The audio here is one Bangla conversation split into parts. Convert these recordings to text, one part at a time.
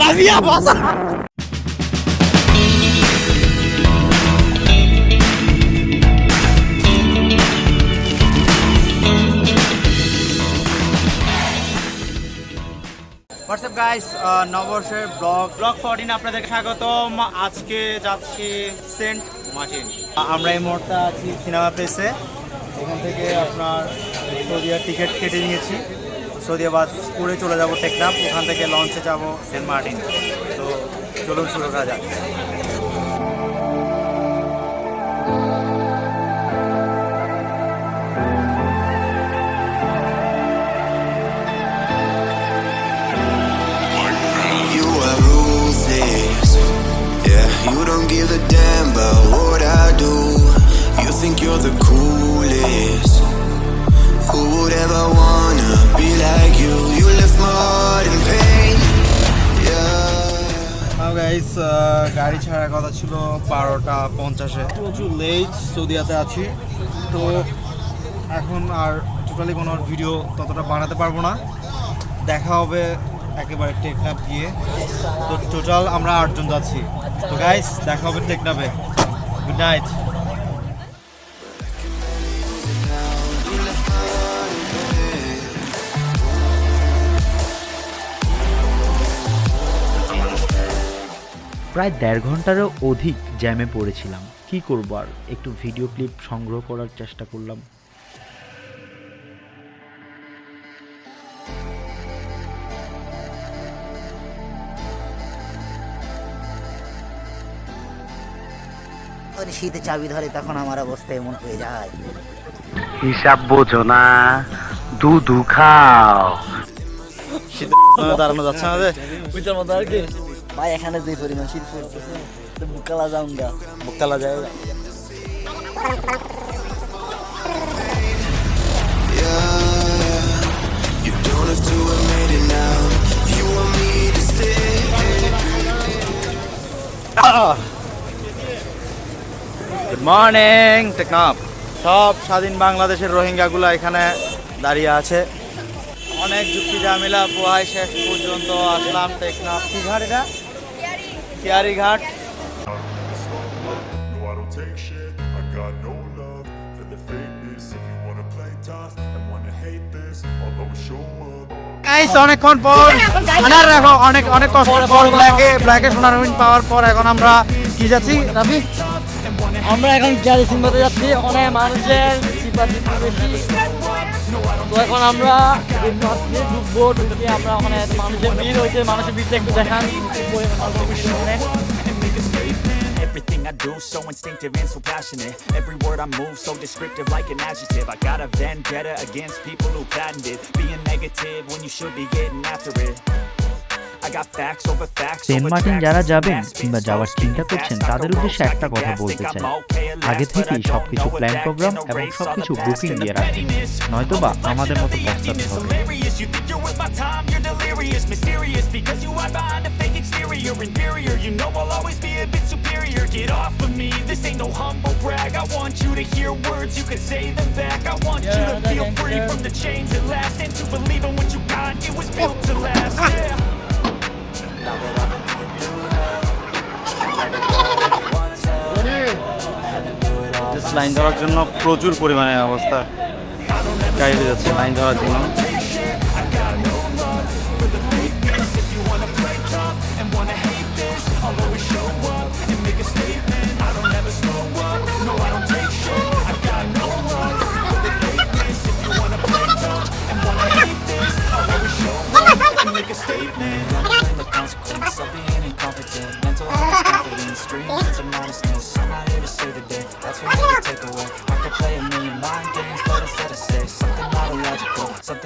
রাবিয়া বাসা হোয়াটসঅ্যাপ গাইস নববর্ষের ব্লগ ব্লগ ফোরটিন আপনাদেরকে স্বাগতম। আজকে যাচ্ছি সেন্ট মার্টিন। আমরা এই মুহূর্তে আছি সিনেমা প্লেসে। এখান থেকে আপনার টিকিট কেটে নিয়েছি। সৌদিয়াবাদ স্কুলে চলে যাব টেকনাফ, ওখান থেকে লঞ্চে যাব সেন্ট মার্টিন। তো চলুন শুরু করা যাক। গাইস গাড়ি ছাড়ার কথা ছিল বারোটা পঞ্চাশে। প্রচুর লেট সৌদিয়াতে আছি। তো এখন আর টোটালি কোনো ভিডিও ততটা বানাতে পারব না। দেখা হবে একেবারে টেকনাফ গিয়ে। তো টোটাল আমরা আটজন যাচ্ছি। তো গাইস দেখা হবে টেকনাফে গুড নাইট প্রায় দেড় ঘন্টারও অধিক জ্যামে পড়েছিলাম। কি করব আর? একটু ভিডিও ক্লিপ সংগ্রহ করার চেষ্টা করলাম। শীতে চাবি ধরে তখন আমার অবস্থা এমন হয়ে যায়। হিসাব বোঝো না দুধু খাও। দাঁড়ানো যাচ্ছে না রে বুঝতে মতো আর কি। ভাই এখানে যে পরিমাণ শীত পড়তেছে তো বুকালা যাউন গা বুকতালা যায়. গুড মর্নিং টেকনাফ সব স্বাধীন বাংলাদেশের রোহিঙ্গাগুলো এখানে দাঁড়িয়ে আছে। অনেক যুক্তি ঝামেলা পোহায় শেষ পর্যন্ত আসলাম টেকনাফ কি ঘাট এটা? কিয়ারি ঘাট No, I don't take shit. I got no love for the fakeness. If you wanna play tough and wanna hate this, I'll always show up. Guys অনেকক্ষণ পর অনেক অনেক কষ্ট পর ব্ল্যাকে ব্ল্যাকে সোনার হুইন পাওয়ার পর এখন আমরা কি যাচ্ছি রাফি আমরা এখন গ্যারি সিংহতে যাচ্ছি অনেক মানুষের বেশি তো এখন আমরা হচ্ছে ঢুকবো ঢুকে আমরা ওখানে মানুষের ভিড় হয়েছে মানুষের ভিড়টা একটু দেখান অল্প কিছু করে। Everything I do so instinctive and so passionate. Every word I move so descriptive like an adjective. I got a vendetta against people who patented being negative when you should be getting after it. Saint Martin যারা যাবেন কিংবা যাওয়ার চিন্তা করছেন তাদের উদ্দেশ্যে একটা কথা বলতে চাই আগে থেকেই সবকিছু প্ল্যান প্রোগ্রাম এবং সবকিছু বুকিং দিয়ে রাখবেন. নয়তোবা আমাদের মতো পস্তাতে হবে. I want you to hear words, you can say them back. I want you to Yeah, feel free from the chains that last and to believe in what you got. It was built line ধরার জন্য প্রচুর পরিমাণে অবস্থা গাড়ি যাচ্ছে লাইন ধরার জন্য।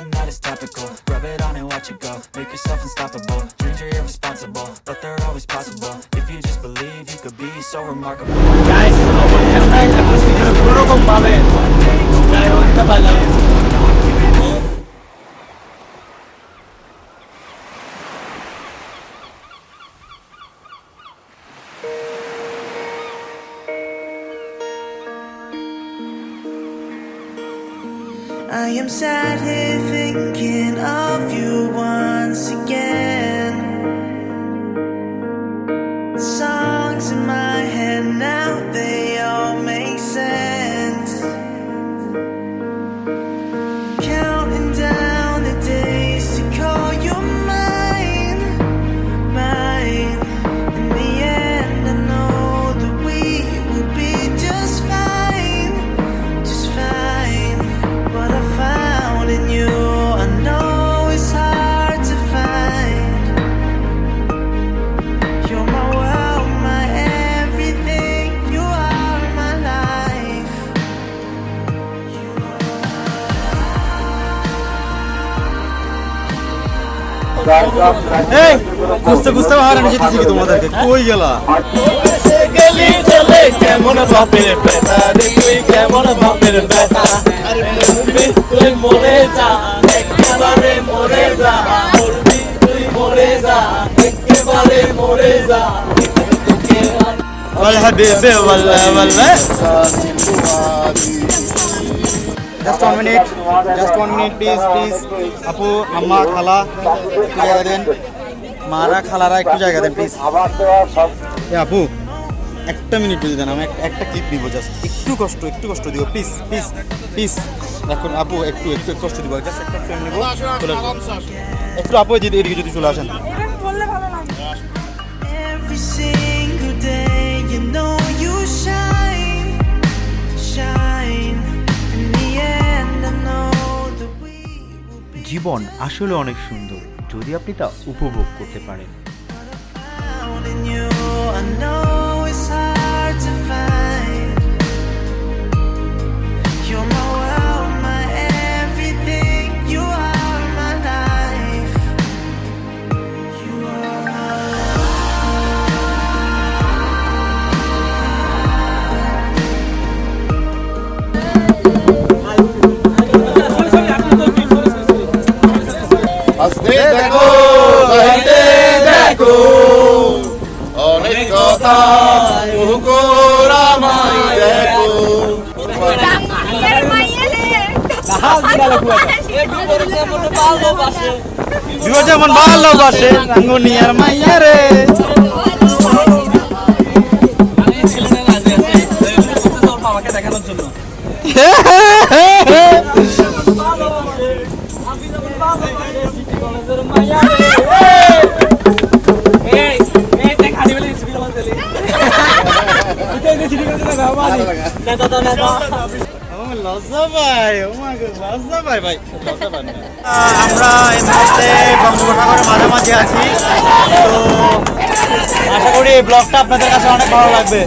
Nothing that is topical. Rub it on and watch it go. Make yourself unstoppable. Dreams are irresponsible But they're always possible. If you just believe You could be so remarkable. Guys, sat here thinking এই বুঝতে বুঝতে হারানো যেতেছি কি তোমাদেরকে? কই গেলা? কেমন বাপের বেটা দেখলি কেমন বাপের বেটা তুই মরে যা একেবারে মরে যা মরবি তুই মরে যা একেবারে মরে যা হাবিবে ওয়াল্লাহ ওয়াল্লাহ just one minute just one minute please please আপু আম্মা খালা একটু জায়গা দেন। মারা খালারা একটু জায়গা দেন প্লিজ আপু একটা মিনিট যদি দেন আমি এক- একটা ক্লিপ দিব জাস্ট একটু কষ্ট একটু কষ্ট দিব প্লিজ প্লিজ প্লিজ এখন আপু একটু একটু কষ্ট দিব। একটা নেব। একটু আপু যদি এদিকে যদি চলে আসেন। Every single day, you know you shine, shine. জীবন আসলে অনেক সুন্দর যদি আপনি তা উপভোগ করতে পারেন। যেমন ভালোবাসে রাঙ্গুনিয়ার মাইয়া রে দেখানোর জন্য আমরা এই মুহূর্তে বঙ্গোপসাগরের মাঝামাঝি আছি। তো আশা করি এই ব্লগটা আপনাদের কাছে অনেক ভালো লাগবে।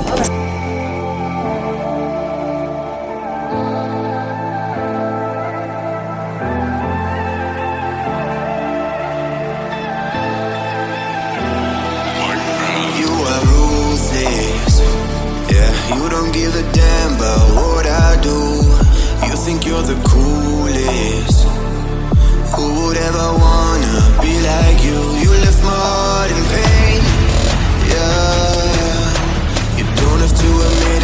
Give a damn about what I do. You think you're the coolest. Who would ever wanna be like you? You left my heart in pain. Yeah, you don't have to admit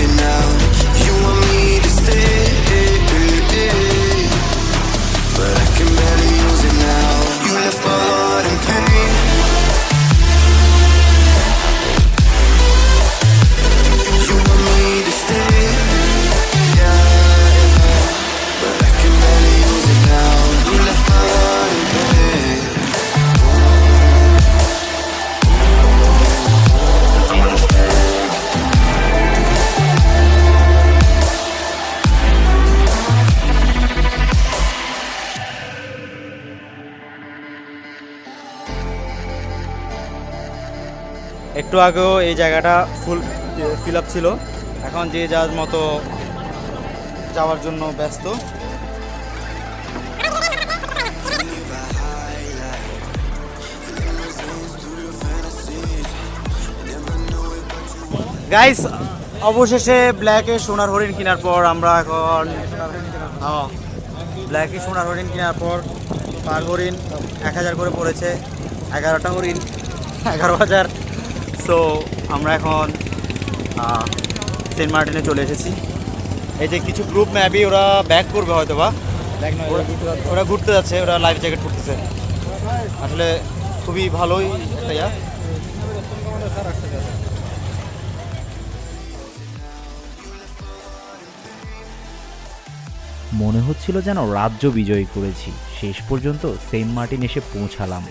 একটু আগেও এই জায়গাটা ফুল ফিল আপ ছিল। এখন যে যার মতো যাওয়ার জন্য ব্যস্ত। গাইস অবশেষে ব্ল্যাকে সোনার হরিণ কেনার পর আমরা এখন ব্ল্যাকে সোনার হরিণ কেনার পর পার হরিণ এক হাজার করে পড়েছে। এগারোটা হরিণ, এগারো হাজার। সো আমরা এখন আহ, সেন্ট মার্টিনে চলে এসেছি। এই যে কিছু গ্রুপ ম্যাবি ওরা ব্যাক করবে হয়তো বা ওরা- ওরা ঘুরতে যাচ্ছে ওরা লাইফ জ্যাকেট পরতেছে। আসলে খুবই ভালোই একটা ইয়া মনে হচ্ছিল যেন রাজ্য বিজয়ী করেছি। শেষ পর্যন্ত সেন্ট মার্টিন এসে পৌঁছালাম।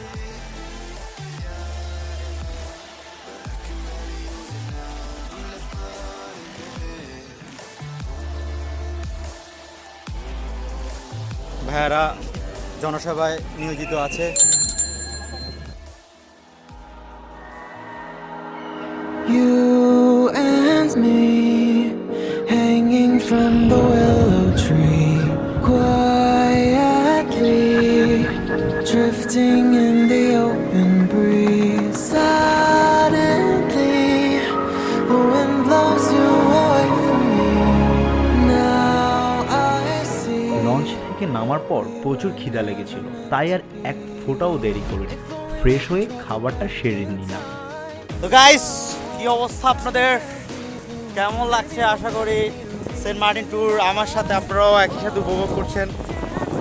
ভাইয়ারা জনসভায় নিয়োজিত আছে। প্রচুর খিদা লেগেছিল তাই আর এক ফোঁটাও দেরি করিনি। ফ্রেশ হয়ে খাবারটা সেরে নিলাম। তো গাইস কি অবস্থা আপনাদের? কেমন লাগছে? আশা করি সেন্ট মার্টিন ট্যুর আমার সাথে আপনারাও একই সাথে উপভোগ করছেন।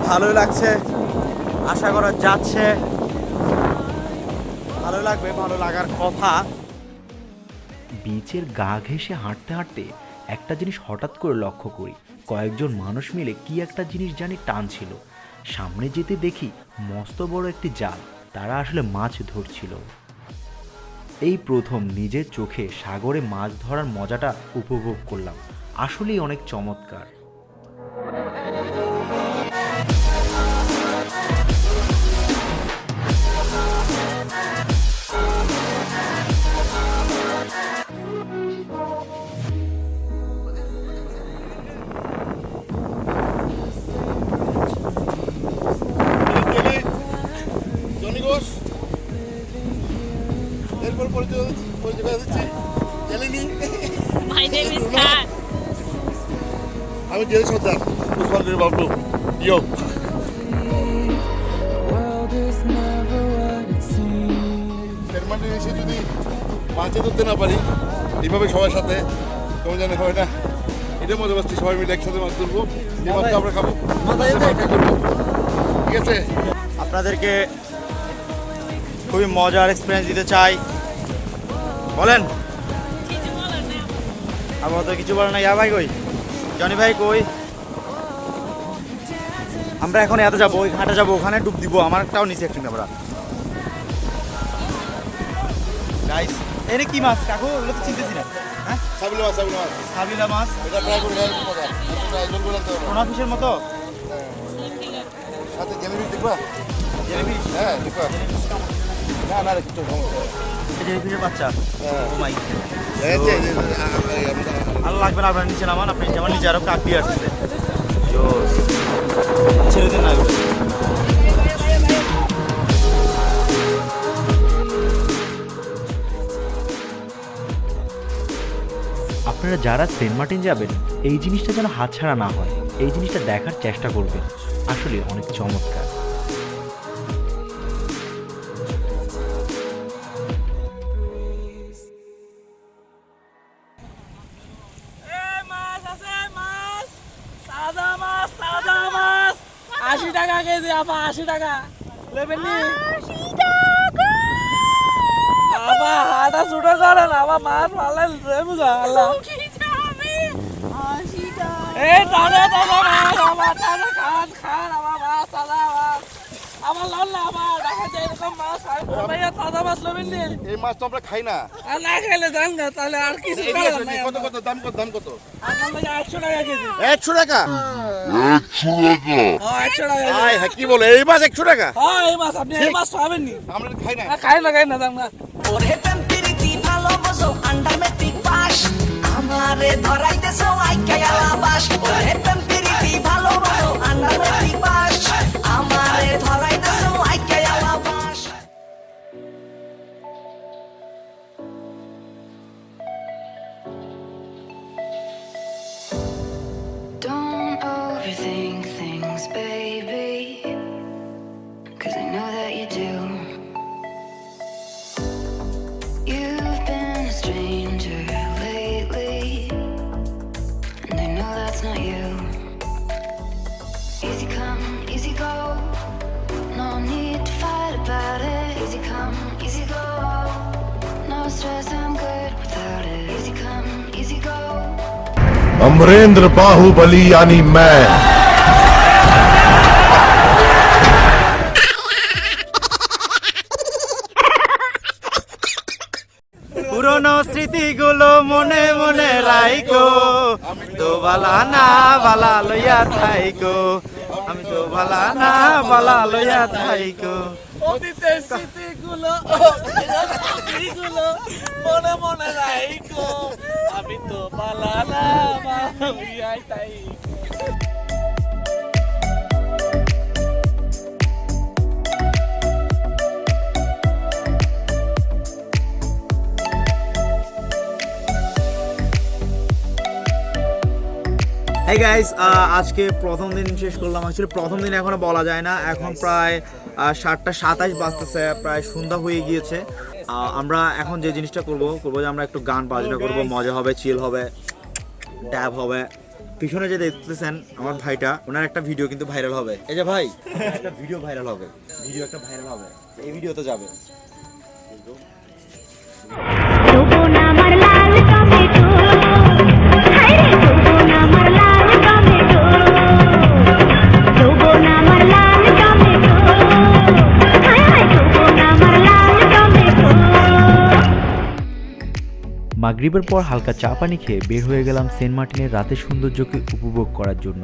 ভালোই লাগছে আশা করা যাচ্ছে। ভালো লাগবে ভালো লাগার কথা। বিচের গা ঘেঁষে হাঁটতে হাঁটতে একটা জিনিস হঠাৎ করে লক্ষ্য করি। কয়েকজন মানুষ মিলে কি একটা জিনিস জানি টানছিল। সামনে যেতে দেখি মস্ত বড় একটি জাল। তারা আসলে মাছ ধরছিল। এই প্রথম নিজের চোখে সাগরে মাছ ধরার মজাটা উপভোগ করলাম। আসলেই অনেক চমৎকার। আমি জেলি সর্দার পুষ্পাঞ্জলি বাবলু ইয়ো World is never what it এসে যদি মাছে ধরতে না পারি এইভাবে সবার সাথে কেমন জানে হয় না? এটার মজা পাচ্ছি সবাই মিলে একসাথে মাছ ধরবো। যে মাছটা আমরা খাব। ঠিক আছে? আপনাদেরকে খুবই মজার এক্সপিরিয়েন্স দিতে চাই। বলেন। আপাতত কিছু বলে না ইয়া ভাই কই? জনি ভাই কই? আমরা এখন এত যাব ওই ঘাটে যাব ওখানে ডুব দিব। আমার একটাও নিচে একটু আমরা গাইস এনে কি মাছ? কাকু ওগুলো তো চিনতেছি না। হ্যাঁ? সাবিলা মাছ সাবিলা মাছ। সাবিলা মাছ? এটা ফ্রাই করে একজন করে আনতে হবে ফিশের মতো? সাথে জেলিবি দেখবা? জেলিফি হ্যাঁ দেখবা। না না কিছু সমস্যা বাচ্চা। হ্যাঁ। ও মাই এই যে, এই যে, আ- আ- এই আমরা- ভালো লাগবে না আপনার নিচে নামান আপনি যেমন নিচে আরও কাক দিয়ে আসছে। জোস। ছেড়ে দিন না আপনারা যারা সেন্ট মার্টিন যাবেন এই জিনিসটা যেন হাতছাড়া না হয়। এই জিনিসটা দেখার চেষ্টা করবেন। আসলে অনেক চমৎকার। আশি টাকা। নেবেন নি? বাবা হাটা ছুটো করে না বাবা মাছ মারলে আল্লাহ এই দাদা দাদা খান খান আমার মাছ তাজা মাছ আমার লাল না আমার। দেখা যায় এরকম মাছ ভাইয়া তাজা মাছ নেবেন নি? এই মাছ তো আমরা খাই না। আর না খাইলে জান না তাহলে আর কিছু এই নাই কত কত দাম কত দাম কত? আপনার লাগে একশো টাকা কেজি। একশো টাকা? হ্যাঁ টাকা। হ্যাঁ কি বলে? এই মাছ একশো টাকা? হ্যাঁ এই মাছ আপনি এই মাছ পাবেন নি। আমরা খাই না। খাই না খাই না দাম না। ওরে প্রেম প্রীতি ভালোবাসো আন্ডার মেট্রিক পাস আমারে ধরাইতেছো আইকা আলাবাস। ওরে প্রেম প্রীতি ভালোবাসো under matric pass that's not you. Easy come, easy go. No need to fight about it. Easy come, easy go. No stress, I'm good without it. Easy come, easy go. Amarendra Baahubali यानी मैं বালা না বালা লইয়া থাইকো। আমি তো বালা না বালা লইয়া থাইকো। অতীতের স্মৃতিগুলো স্মৃতিগুলো মনে মনে রাইকো আমি তো পালানা লইয়া তাই এই গাইস আজকে প্রথম দিন শেষ করলাম। অ্যাকচুয়ালি প্রথম দিন এখনও বলা যায় না। এখন প্রায় সাতটা সাতাশ বাজতেছে প্রায় সন্ধ্যা হয়ে গিয়েছে। আমরা এখন যে জিনিসটা করব করব যে আমরা একটু গান বাজনা করব মজা হবে চিল হবে ড্যাব হবে। পিছনে যে দেখতেছেন আমার ভাইটা ওনার একটা ভিডিও কিন্তু ভাইরাল হবে। এই যে ভাই একটা ভিডিও ভাইরাল হবে। ভিডিও একটা ভাইরাল হবে। এই ভিডিওতে যাবে। মাগরিবের পর হালকা চা পানি খেয়ে বের হয়ে গেলাম সেন্ট মার্টিনের রাতের সৌন্দর্যকে উপভোগ করার জন্য।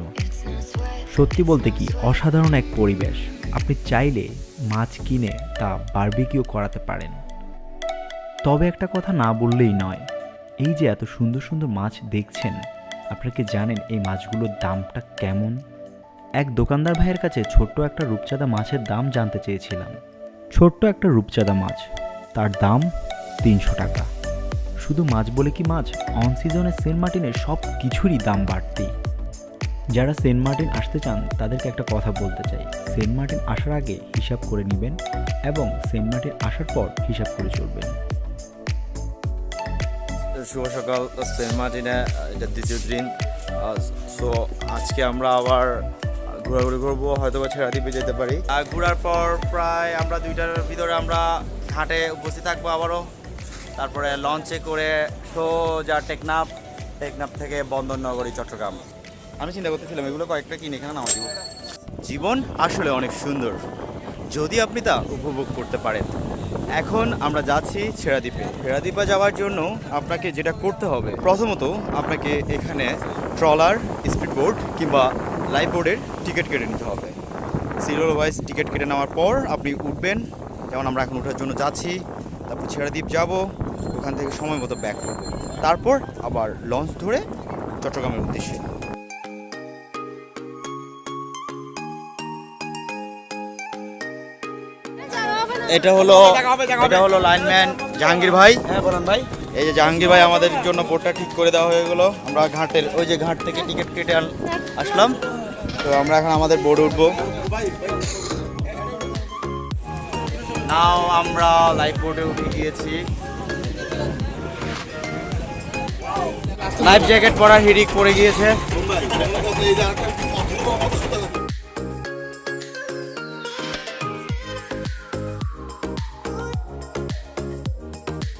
সত্যি বলতে কি, অসাধারণ এক পরিবেশ। আপনি চাইলে মাছ কিনে তা বারবিকিউ করাতে পারেন। তবে একটা কথা না বললেই নয়, এই যে এত সুন্দর সুন্দর মাছ দেখছেন, আপনারা কি জানেন এই মাছগুলোর দামটা কেমন? এক দোকানদার ভাইয়ের কাছে ছোট্ট একটা রূপচাঁদা মাছের দাম জানতে চেয়েছিলাম। ছোট্ট একটা রূপচাঁদা মাছ, তার দাম তিনশো টাকা। শুধু মাছ বলে কি মাছ? অন সিজনে সেন্ট মার্টিনের সব কিছুরই দাম বাড়তি। যারা সেন্ট মার্টিন আসতে চান, তাদেরকে একটা কথা বলতে চাই। সেন্ট মার্টিন আসার আগে হিসাব করে নেবেন এবং সেন্ট মার্টিন আসার পর হিসাব করে চলবেন। শুভ সকাল, সেন্ট মার্টিনে এটা দ্বিতীয় দিন। সো আজকে আমরা আবার ঘোরাঘুরি করব হয়তো বা ছেড়া দ্বীপে যেতে পারি। ঘোরার পর প্রায় আমরা দুইটার ভিতরে আমরা ঘাটে উপস্থিত থাকব আবারও। তারপরে লঞ্চে করে সোজা টেকনাফ টেকনাফ থেকে বন্দরনগরী, চট্টগ্রাম। আমি চিন্তা করতেছিলাম, এগুলো কয়েকটা কিনে এখানে নামা দিব। জীবন আসলে অনেক সুন্দর। যদি আপনি তা উপভোগ করতে পারেন। এখন আমরা যাচ্ছি ছেড়াদ্বীপে। ছেড়াদ্বীপে যাওয়ার জন্য আপনাকে যেটা করতে হবে, প্রথমত আপনাকে এখানে ট্রলার স্পিড বোর্ড কিংবা লাইফ বোর্ডের টিকিট কেটে নিতে হবে। সিরিয়াল ওয়াইজ টিকিট কেটে নেওয়ার পর আপনি উঠবেন। যেমন আমরা এখন ওঠার জন্য যাচ্ছি, তারপর ছেড়াদ্বীপ যাব। ওখান থেকে সময় মতো ব্যাক করব। তারপর আবার লঞ্চ ধরে চট্টগ্রামের উদ্দেশ্যে। এটা হলো এটা হলো লাইনম্যান জাহাঙ্গীর ভাই। হ্যাঁ বলেন ভাই। এই যে জাহাঙ্গীর ভাই আমাদের জন্য বোটটা ঠিক করে দেওয়া হয়ে গেলো। আমরা ঘাটের ওই যে ঘাট থেকে টিকিট কেটে আসলাম। তো আমরা এখন আমাদের বোর্ডে উঠবো। নাও আমরা লাইফ বোর্ডে উঠে গিয়েছি। লাইফ জ্যাকেট পরার হিরিক পরে গিয়েছে।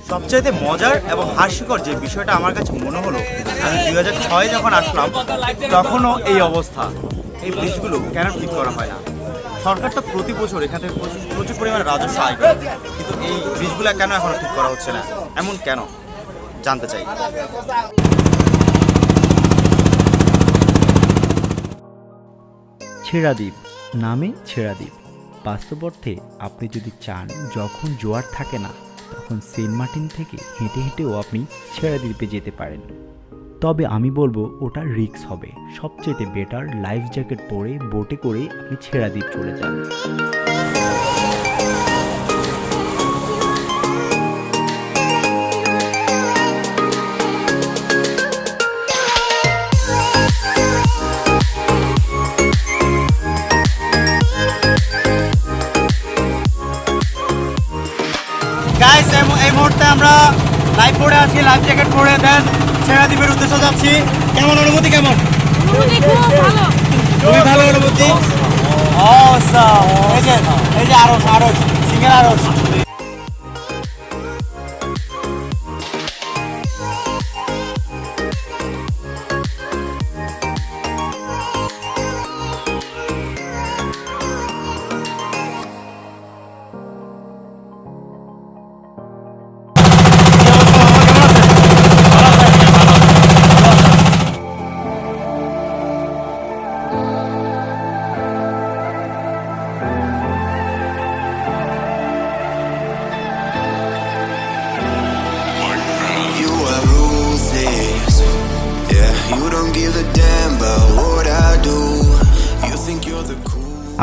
সবচাইতে মজার এবং হাস্যকর যে বিষয়টা আমার কাছে মনে হলো, আমি দুই হাজার ছয় যখন আসলাম, তখনও এই অবস্থা। এই ব্রিজগুলো কেন ঠিক করা হয় না? সরকার তো প্রতি বছর এখান থেকে প্রচুর প্রচুর পরিমাণে রাজস্ব আয় করে, কিন্তু এই ব্রিজগুলো কেন এখনও ঠিক করা হচ্ছে না? এমন কেন? জানতে চাই। ছেড়াদ্বীপ নামে ছেড়াদ্বীপ। বাস্তব অর্থে আপনি যদি চান যখন জোয়ার থাকে না, তখন সেন্ট মার্টিন থেকে হেঁটে হেঁটেও আপনি ছেড়াদ্বীপে যেতে পারেন। তবে আমি বলব ওটা রিক্স হবে। সবচেয়ে বেটার লাইফ জ্যাকেট পরে, বোটে করে আপনি ছেঁড়া দ্বীপ চলে যান। এই মুহূর্তে আমরা লাইভ পরে আছি লাইফ জ্যাকেট পরে দেন সেরা দ্বীপের উদ্দেশ্যে যাচ্ছি। কেমন অনুভূতি কেমন? খুবই ভালো অনুভূতি. এই যে এই যে আরও আরও সিঙ্গেল আরস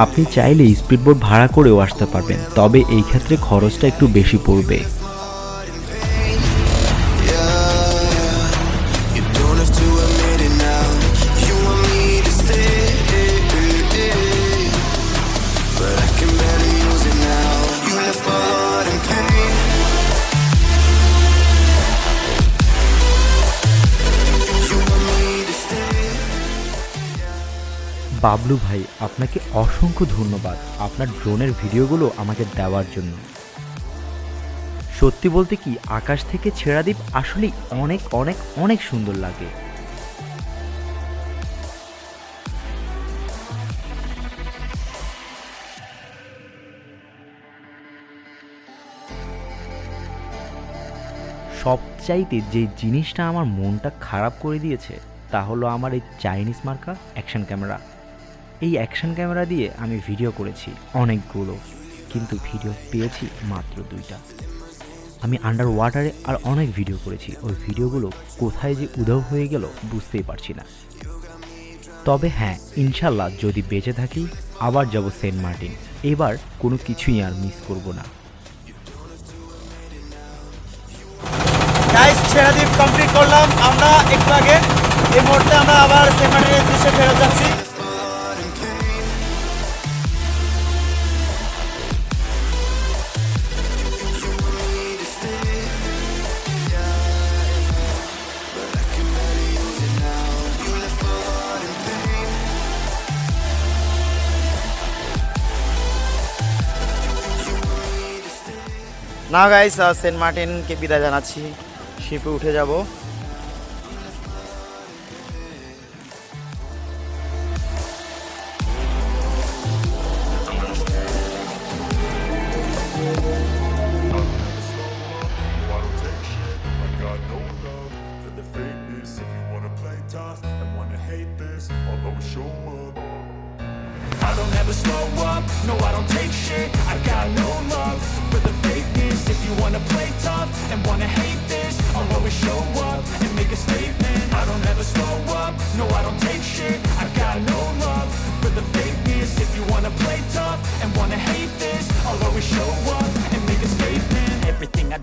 আপনি চাইলে স্পিডবোট ভাড়া করেও আসতে পারবেন তবে এই ক্ষেত্রে খরচটা একটু বেশি পড়বে। বাবলু ভাই, আপনাকে অসংখ্য ধন্যবাদ আপনার ড্রোনের ভিডিওগুলো আমাকে দেওয়ার জন্য। সত্যি বলতে কি, আকাশ থেকে ছেঁড়া দ্বীপ আসলেই অনেক অনেক অনেক সুন্দর লাগে। সবচাইতে যে জিনিসটা আমার মনটা খারাপ করে দিয়েছে, তা হলো আমার এই চাইনিজ মার্কা অ্যাকশন ক্যামেরা এই অ্যাকশন ক্যামেরা দিয়ে আমি ভিডিও করেছি অনেকগুলো, কিন্তু ভিডিও পেয়েছি মাত্র দুইটা। আমি আন্ডার ওয়াটারে আর অনেক ভিডিও করেছি। ওই ভিডিওগুলো কোথায় যে উধাও হয়ে গেল বুঝতেই পারছি না। তবে হ্যাঁ ইনশাল্লাহ যদি বেঁচে থাকি, আবার যাব সেন্ট মার্টিন। এবার কোনো কিছুই আর মিস করব না। গাইস ছেড়াদ্বীপ কমপ্লিট করলাম। আমরা একটু আগে এই মুহূর্তে আমরা আবার সেখানের উদ্দেশ্যে ফেরত যাচ্ছি। না গাইস সেন্ট মার্টিনকে বিদায় জানাচ্ছি। শিপে উঠে যাব।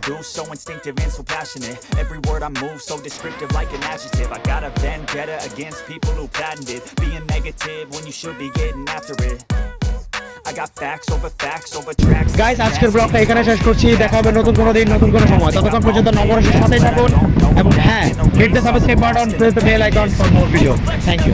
Do so instinctive and so passionate Every word I move so descriptive like an adjective I got a vendetta against people who patented Being negative when you should be getting after it guys আজকের ব্লগটা এখানে শেষ করছি দেখা হবে নতুন কোনো দিন নতুন কোনো সময় ততক্ষণ পর্যন্ত নবরসের সাথেই থাকুন এবং হ্যাঁ hit the subscribe button press the bell icon for more video thank you